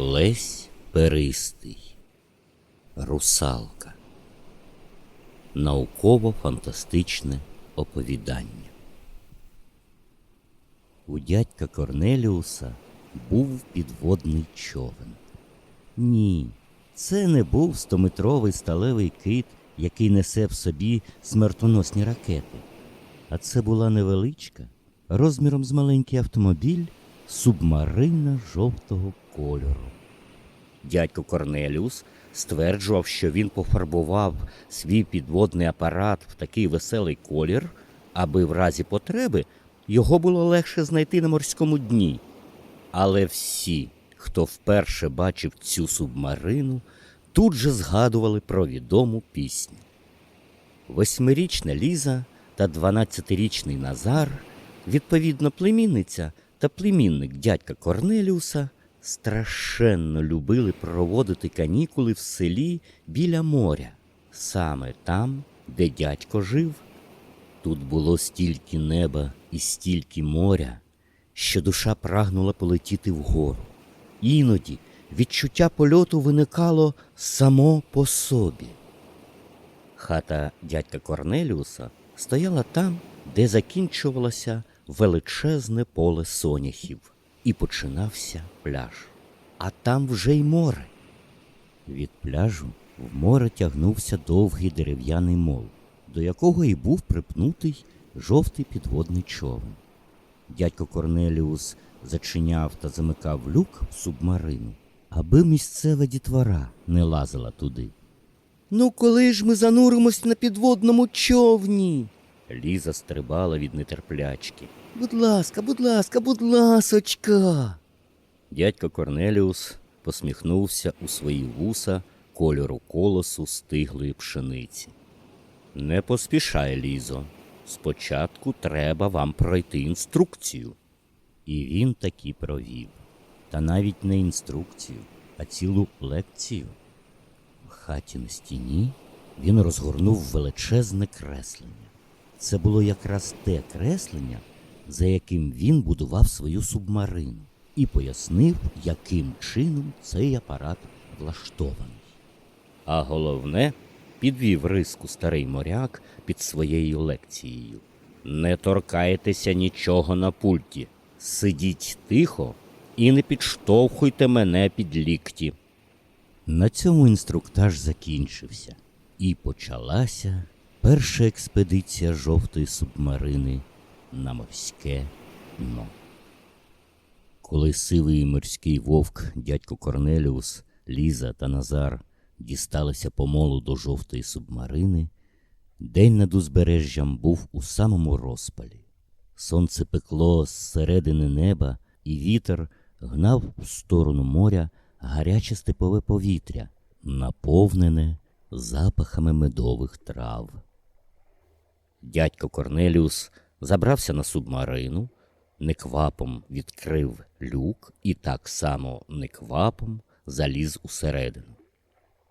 Лесь Перистий. Русалка. Науково-фантастичне оповідання. У дядька Корнеліуса був підводний човен. Ні, це не був стометровий сталевий кит, який несе в собі смертоносні ракети. А це була невеличка, розміром з маленький автомобіль, субмарина жовтого кольору. Дядько Корнеліус стверджував, що він пофарбував свій підводний апарат в такий веселий колір, аби в разі потреби його було легше знайти на морському дні. Але всі, хто вперше бачив цю субмарину, тут же згадували про відому пісню. Восьмирічна Ліза та дванадцятирічний Назар, відповідно племінниця та племінник дядька Корнеліуса, страшенно любили проводити канікули в селі біля моря, саме там, де дядько жив. Тут було стільки неба і стільки моря, що душа прагнула полетіти вгору. Іноді відчуття польоту виникало само по собі. Хата дядька Корнеліуса стояла там, де закінчувалося величезне поле соняхів, і починався пляж. А там вже й море. Від пляжу в море тягнувся довгий дерев'яний мол, до якого і був припнутий жовтий підводний човен. Дядько Корнеліус зачиняв та замикав люк в субмарину, аби місцева дітвора не лазила туди. Ну, коли ж ми зануримось на підводному човні? Ліза стрибала від нетерплячки. Будь ласка, будь ласка, будь ласочка. Дядько Корнеліус посміхнувся у свої вуса кольору колосу стиглої пшениці. Не поспішай, Лізо. Спочатку треба вам пройти інструкцію. І він таки провів. Та навіть не інструкцію, а цілу лекцію. В хаті на стіні він розгорнув величезне креслення. Це було якраз те креслення, за яким він будував свою субмарину, і пояснив, яким чином цей апарат влаштований. А головне, підвів риску старий моряк під своєю лекцією. Не торкайтеся нічого на пульті, сидіть тихо і не підштовхуйте мене під лікті. На цьому інструктаж закінчився, і почалася перша експедиція жовтої субмарини на морське дно. Коли сивий морський вовк, дядько Корнеліус, Ліза та Назар дісталися помолу до жовтої субмарини, день над узбережжям був у самому розпалі. Сонце пекло з середини неба, і вітер гнав в сторону моря гаряче степове повітря, наповнене запахами медових трав. Дядько Корнеліус забрався на субмарину, неквапом відкрив люк і так само неквапом заліз усередину.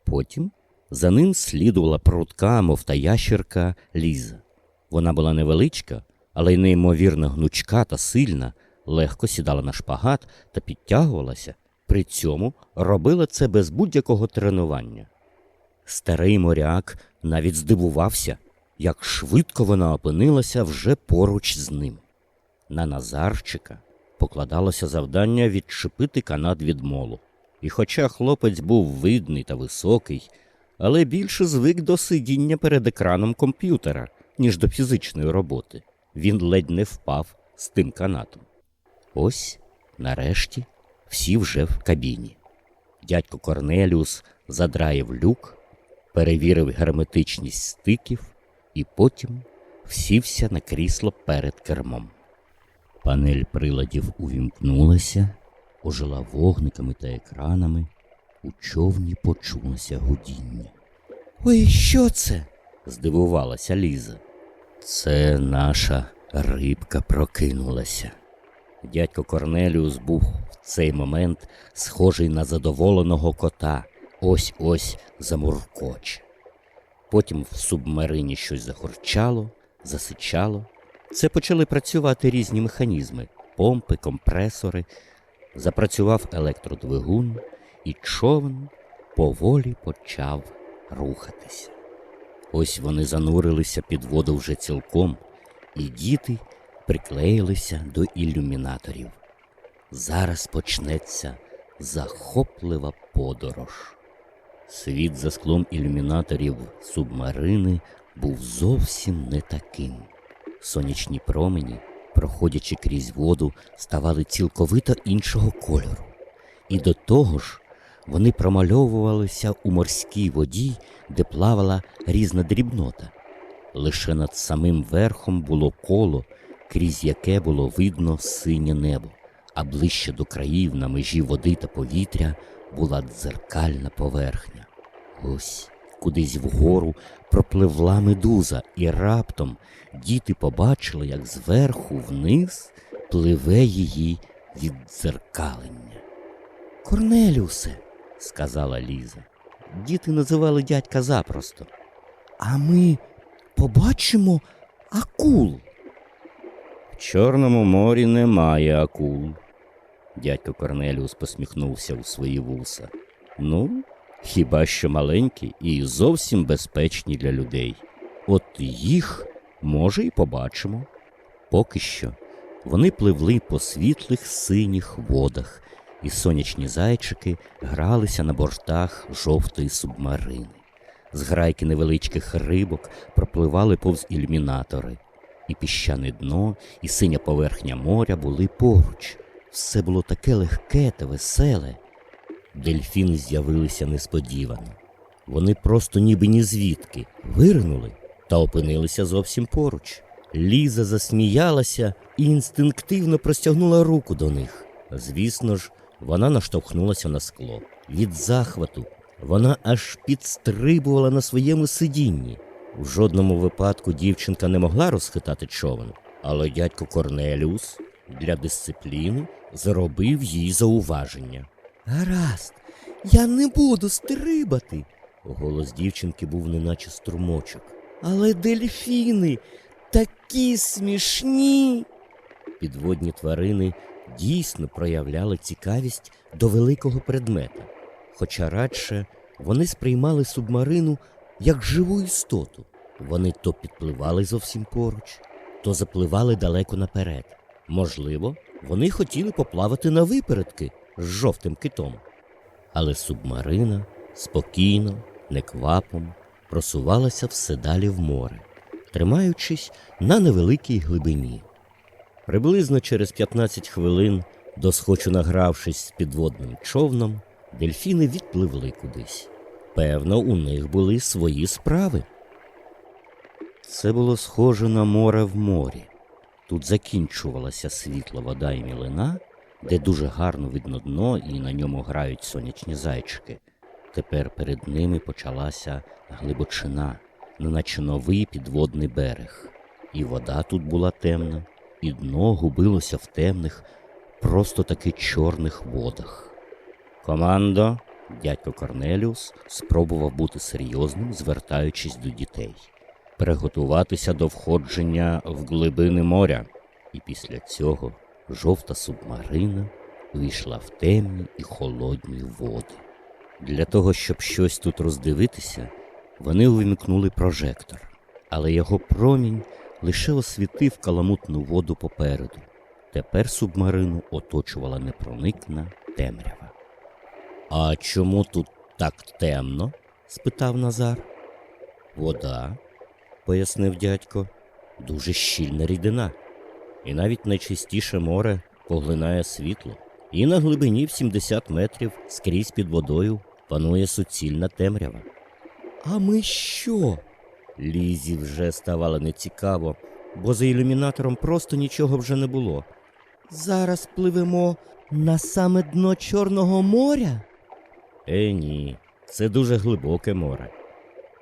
Потім за ним слідувала прудка, мов та ящерка Ліза. Вона була невеличка, але й неймовірно гнучка та сильна, легко сідала на шпагат та підтягувалася, при цьому робила це без будь-якого тренування. Старий моряк навіть здивувався, як швидко вона опинилася вже поруч з ним. На Назарчика покладалося завдання відчепити канат від молу. І хоча хлопець був видний та високий, але більше звик до сидіння перед екраном комп'ютера, ніж до фізичної роботи, він ледь не впав з тим канатом. Ось, нарешті, всі вже в кабіні. Дядько Корнеліус задраїв люк, перевірив герметичність стиків і потім всівся на крісло перед кермом. Панель приладів увімкнулася, ожила вогниками та екранами, у човні почулося гудіння. Ой, що це? здивувалася Ліза. Це наша рибка прокинулася. Дядько Корнеліус був в цей момент схожий на задоволеного кота, ось ось замуркоче. Потім в субмарині щось захорчало, засичало. Це почали працювати різні механізми помпи, компресори. Запрацював електродвигун, і човен поволі почав рухатися. Ось вони занурилися під воду вже цілком, і діти приклеїлися до ілюмінаторів. Зараз почнеться захоплива подорож. Світ за склом ілюмінаторів субмарини був зовсім не таким. Сонячні промені, проходячи крізь воду, ставали цілковито іншого кольору. І до того ж, вони промальовувалися у морській воді, де плавала різна дрібнота. Лише над самим верхом було коло, крізь яке було видно синє небо, а ближче до країв на межі води та повітря була дзеркальна поверхня. Ось кудись вгору пропливла медуза, і раптом діти побачили, як зверху вниз пливе її віддзеркалення. Корнеліусе, сказала Ліза. Діти називали дядька запросто. А ми побачимо акул. В Чорному морі немає акул. Дядько Корнеліус посміхнувся у свої вуса. Ну, хіба що маленькі і зовсім безпечні для людей. От їх, може, і побачимо. Поки що вони пливли по світлих синіх водах, і сонячні зайчики гралися на бортах жовтої субмарини. Зграйки невеличких рибок пропливали повз ілюмінатори, і піщане дно, і синя поверхня моря були поруч. Все було таке легке та веселе. Дельфіни з'явилися несподівано. Вони просто ніби ні звідки виринули та опинилися зовсім поруч. Ліза засміялася і інстинктивно простягнула руку до них. Звісно ж, вона наштовхнулася на скло. Від захвату вона аж підстрибувала на своєму сидінні. В жодному випадку дівчинка не могла розхитати човен, але дядько Корнеліус для дисципліни зробив їй зауваження. Гаразд, я не буду стрибати. Голос дівчинки був неначе струмочок. Але дельфіни такі смішні. Підводні тварини дійсно проявляли цікавість до великого предмета, хоча радше вони сприймали субмарину як живу істоту. Вони то підпливали зовсім поруч, то запливали далеко наперед. Можливо, вони хотіли поплавати на випередки з жовтим китом. Але субмарина спокійно, неквапом просувалася все далі в море, тримаючись на невеликій глибині. Приблизно через 15 хвилин, досхочу награвшись з підводним човном, дельфіни відпливли кудись. Певно, у них були свої справи. Це було схоже на море в морі. Тут закінчувалася світла вода і мілина, де дуже гарно видно дно і на ньому грають сонячні зайчики. Тепер перед ними почалася глибочина, неначе новий підводний берег. І вода тут була темна, і дно губилося в темних, просто таки чорних водах. Командо, дядько Корнеліус спробував бути серйозним, звертаючись до дітей, приготуватися до входження в глибини моря. І після цього жовта субмарина вийшла в темні і холодні води. Для того, щоб щось тут роздивитися, вони увімкнули прожектор, але його промінь лише освітив каламутну воду попереду. Тепер субмарину оточувала непроникна темрява. А чому тут так темно? спитав Назар. Вода, пояснив дядько, дуже щільна рідина. І навіть найчистіше море поглинає світло. І на глибині в 70 метрів скрізь під водою панує суцільна темрява. А ми що? Лізі вже ставало нецікаво, бо за ілюмінатором просто нічого вже не було. Зараз пливемо на саме дно Чорного моря? Е, ні, це дуже глибоке море.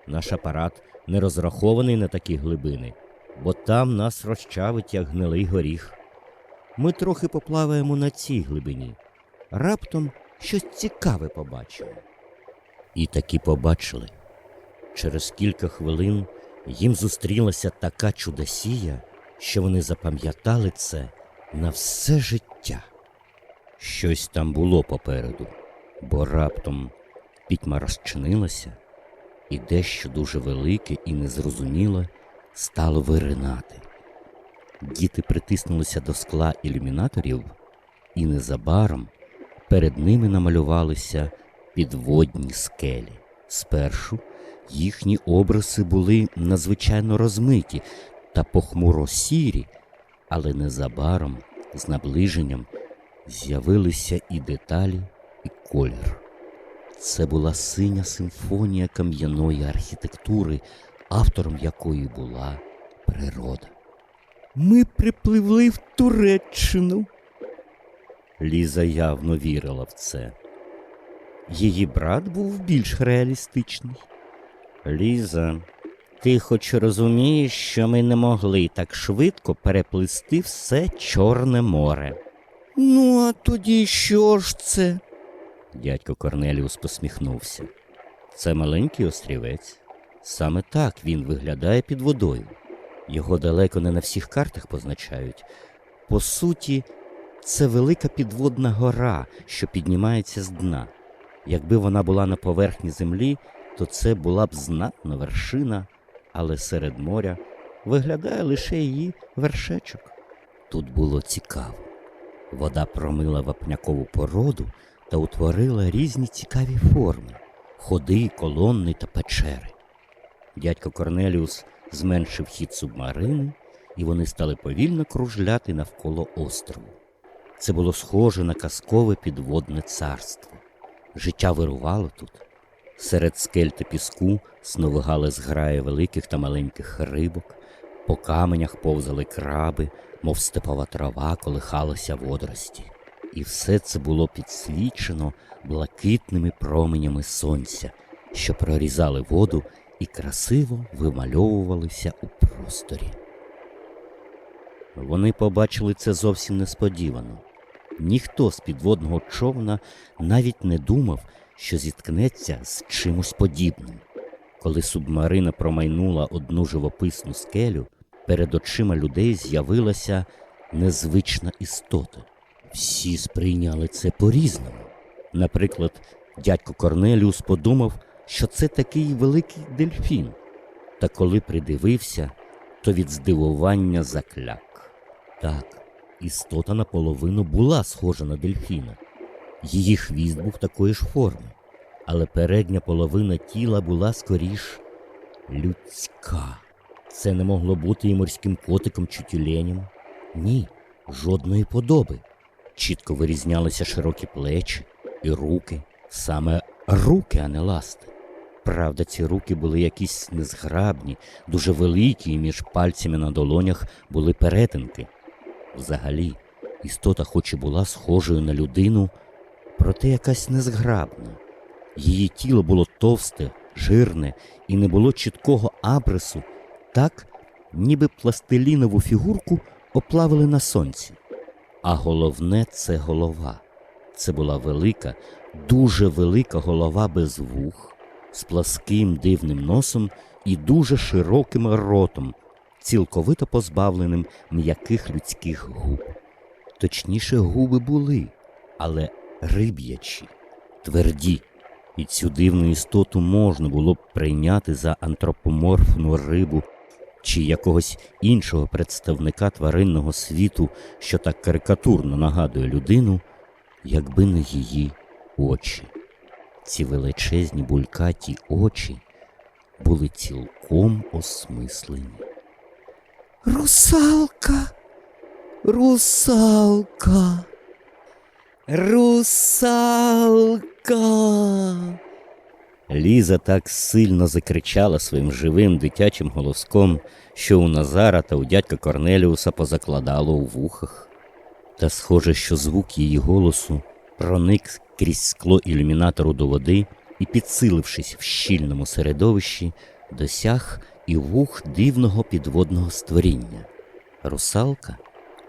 Наш апарат не розрахований на такі глибини, бо там нас розчавить, як гнилий горіх. Ми трохи поплаваємо на цій глибині. Раптом щось цікаве побачимо. І таки побачили. Через кілька хвилин їм зустрілася така чудосія, що вони запам'ятали це на все життя. Щось там було попереду, бо раптом пітьма розчинилася, і дещо дуже велике і незрозуміле стало виринати. Діти притиснулися до скла ілюмінаторів, і незабаром перед ними намалювалися підводні скелі. Спершу їхні обриси були надзвичайно розмиті та похмуро сірі, але незабаром з наближенням з'явилися і деталі, і колір. Це була синя симфонія кам'яної архітектури, автором якої була природа. Ми припливли в Туреччину. Ліза явно вірила в це. Її брат був більш реалістичний. Ліза, ти хоч розумієш, що ми не могли так швидко переплисти все Чорне море. Ну, а тоді що ж це? Дядько Корнеліус посміхнувся. Це маленький острівець. Саме так він виглядає під водою. Його далеко не на всіх картах позначають. По суті, це велика підводна гора, що піднімається з дна. Якби вона була на поверхні землі, то це була б знатна вершина, але серед моря виглядає лише її вершечок. Тут було цікаво. Вода промила вапнякову породу та утворила різні цікаві форми ходи, колонни та печери. Дядько Корнеліус зменшив хід субмарини, і вони стали повільно кружляти навколо острову. Це було схоже на казкове підводне царство. Життя вирувало тут. Серед скель та піску сновигали зграї великих та маленьких рибок, по каменях повзали краби, мов степова трава колихалася водорості. І все це було підсвічено блакитними променями сонця, що прорізали воду і красиво вимальовувалися у просторі. Вони побачили це зовсім несподівано. Ніхто з підводного човна навіть не думав, що зіткнеться з чимось подібним. Коли субмарина промайнула одну живописну скелю, перед очима людей з'явилася незвична істота. Всі сприйняли це по-різному. Наприклад, дядько Корнеліус подумав, що це такий великий дельфін. Та коли придивився, то від здивування закляк. Так, істота наполовину була схожа на дельфіна. Її хвіст був такої ж форми, але передня половина тіла була скоріш людська. Це не могло бути і морським котиком чи тюленем. Ні, жодної подоби. Чітко вирізнялися широкі плечі і руки, саме руки, а не ласти. Правда, ці руки були якісь незграбні, дуже великі, і між пальцями на долонях були перетинки. Взагалі, істота, хоч і була схожою на людину, проте якась незграбна. Її тіло було товсте, жирне і не було чіткого абрису, так, ніби пластилінову фігурку оплавили на сонці. А головне це голова. Це була велика, дуже велика голова без вух, з пласким дивним носом і дуже широким ротом, цілковито позбавленим м'яких людських губ. Точніше, губи були, але риб'ячі, тверді, і цю дивну істоту можна було б прийняти за антропоморфну рибу чи якогось іншого представника тваринного світу, що так карикатурно нагадує людину, якби не її очі. Ці величезні булькаті очі були цілком осмислені. Русалка, русалка, русалка. Ліза так сильно закричала своїм живим дитячим голоском, що у Назара та у дядька Корнеліуса позакладало у вухах. Та схоже, що звук її голосу проник крізь скло ілюмінатору до води і, підсилившись в щільному середовищі, досяг і вух дивного підводного створіння. Русалка,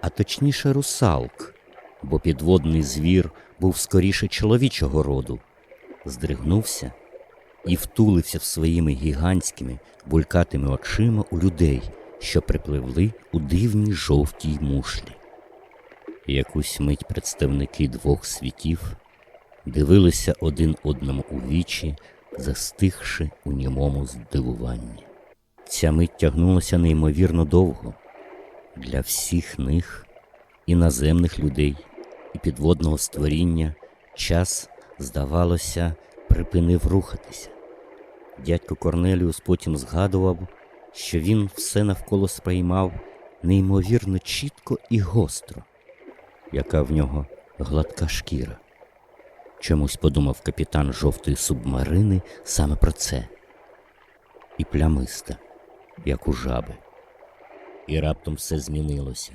а точніше русалк, бо підводний звір був скоріше чоловічого роду, здригнувся і втулився в своїми гігантськими булькатими очима у людей, що припливли у дивній жовтій мушлі. Якусь мить представники двох світів дивилися один одному у вічі, застигши у німому здивуванні. Ця мить тягнулася неймовірно довго для всіх них, іноземних людей і підводного створіння, час, здавалося, припинив рухатися. Дядько Корнеліус потім згадував, що він все навколо сприймав неймовірно чітко і гостро, яка в нього гладка шкіра. Чомусь подумав капітан жовтої субмарини саме про це. І плямиста, як у жаби. І раптом все змінилося.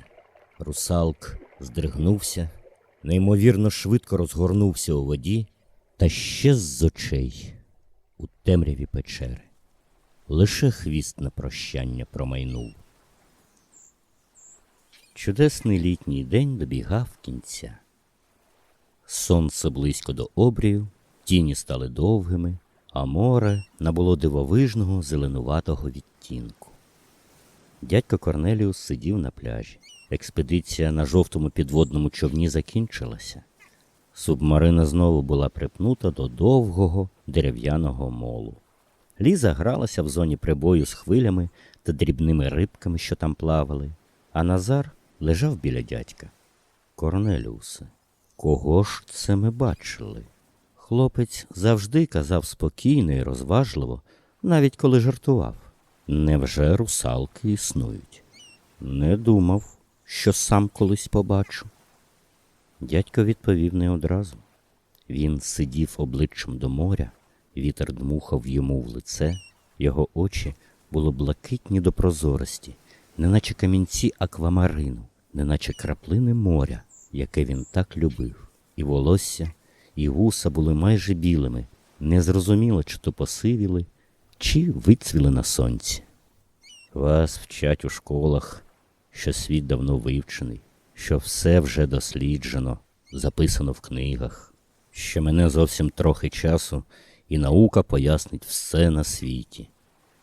Русалк здригнувся, неймовірно швидко розгорнувся у воді та щез з очей у темряві печери. Лише хвіст на прощання промайнув. Чудесний літній день добігав кінця. Сонце близько до обрію, тіні стали довгими, а море набуло дивовижного зеленуватого відтінку. Дядько Корнеліус сидів на пляжі. Експедиція на жовтому підводному човні закінчилася. Субмарина знову була припнута до довгого дерев'яного молу. Ліза гралася в зоні прибою з хвилями та дрібними рибками, що там плавали, а Назар лежав біля дядька. Корнеліусе, кого ж це ми бачили? Хлопець завжди казав спокійно і розважливо, навіть коли жартував. Невже русалки існують? Не думав, що сам колись побачу. Дядько відповів не одразу. Він сидів обличчям до моря, вітер дмухав йому в лице, його очі були блакитні до прозорості, неначе камінці аквамарину, неначе краплини моря, яке він так любив, і волосся, і вуса були майже білими, незрозуміло, чи то посивіли, чи вицвіли на сонці. Вас вчать у школах, що світ давно вивчений, що все вже досліджено, записано в книгах, що мене зовсім трохи часу, і наука пояснить все на світі,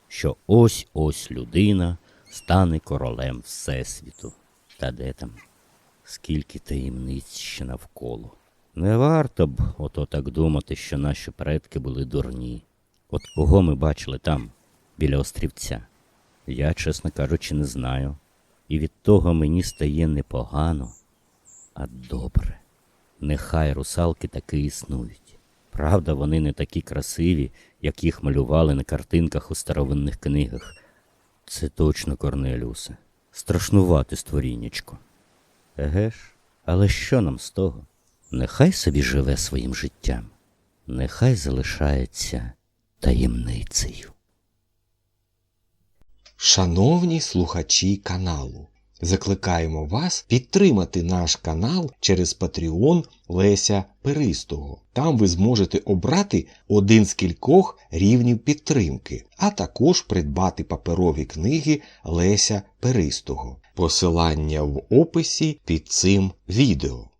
що ось ось людина стане королем Всесвіту. Та де там? Скільки таємниць ще навколо. Не варто б ото так думати, що наші предки були дурні. От кого ми бачили там, біля острівця? Я, чесно кажучи, не знаю. І від того мені стає не погано, а добре. Нехай русалки таки існують. Правда, вони не такі красиві, як їх малювали на картинках у старовинних книгах. Це точно, Корнеліусе. Страшнувати створіннячко. Еге ж, але що нам з того? Нехай собі живе своїм життям, нехай залишається таємницею. Шановні слухачі каналу, закликаємо вас підтримати наш канал через Patreon Леся Перистого. Там ви зможете обрати один з кількох рівнів підтримки, а також придбати паперові книги Леся Перистого. Посилання в описі під цим відео.